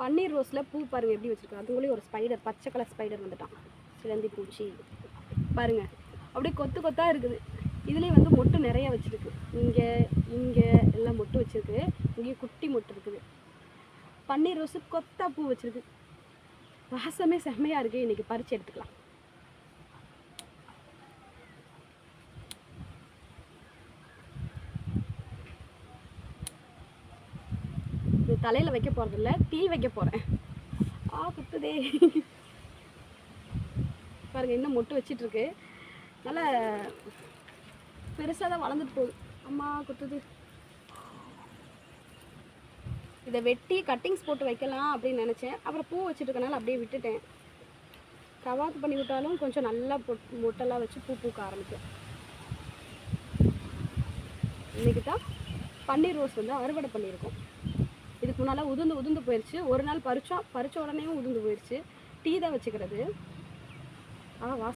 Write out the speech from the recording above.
பன்னீர் ரோஸில் பூ பாருங்கள் எப்படி வச்சுருக்கோம் அதுக்குள்ளேயும் ஒரு ஸ்பைடர் பச்சை கலர் ஸ்பைடர் வந்துட்டான். சிலந்தி பூச்சி. பாருங்க. அப்படியே கொத்து கொத்தாக இருக்குது. இதுலேயும் வந்து மொட்டு நிறைய வச்சுருக்கு. இங்கே இங்கே எல்லாம் மொட்டு வச்சுருக்கு. இங்கேயும் குட்டி மொட்டு இருக்குது. பன்னீர் ரோஸு கொத்தா பூ வச்சுருக்கு. வாசமே செம்மையாக இருக்குது இன்றைக்கி பறித்து எடுத்துக்கலாம். தலையில் வைக்க போகிறதில்ல டீ வைக்க போகிறேன் ஆ குத்துதே. பாருங்க இன்னும் மொட்டு வச்சிட்ருக்கு. நல்லா பெருசாக தான் வளர்ந்துட்டு போகுது. அம்மா குத்துது. இதை வெட்டி கட்டிங்ஸ் போட்டு வைக்கலாம் அப்படின்னு நினச்சேன். அப்புறம் பூ வச்சுட்டு இருக்கனால அப்படியே விட்டுட்டேன். கவாத்து பண்ணி விட்டாலும் கொஞ்சம் நல்லா பொட் மொட்டெல்லாம் வச்சு பூ பூக்க ஆரம்பிக்கும். இன்னைக்கு தான் பன்னீர் ரோஸ் வந்து அறுவடை பண்ணியிருக்கோம். இதுக்கு முன்னால் உதிர்ந்து உதிர்ந்து போயிடுச்சு ஒரு நாள் பறிச்சோம் பறித்த உடனே உதிர்ந்து போயிடுச்சு டீ தான் வச்சுக்கிறது. ஆ வாசம்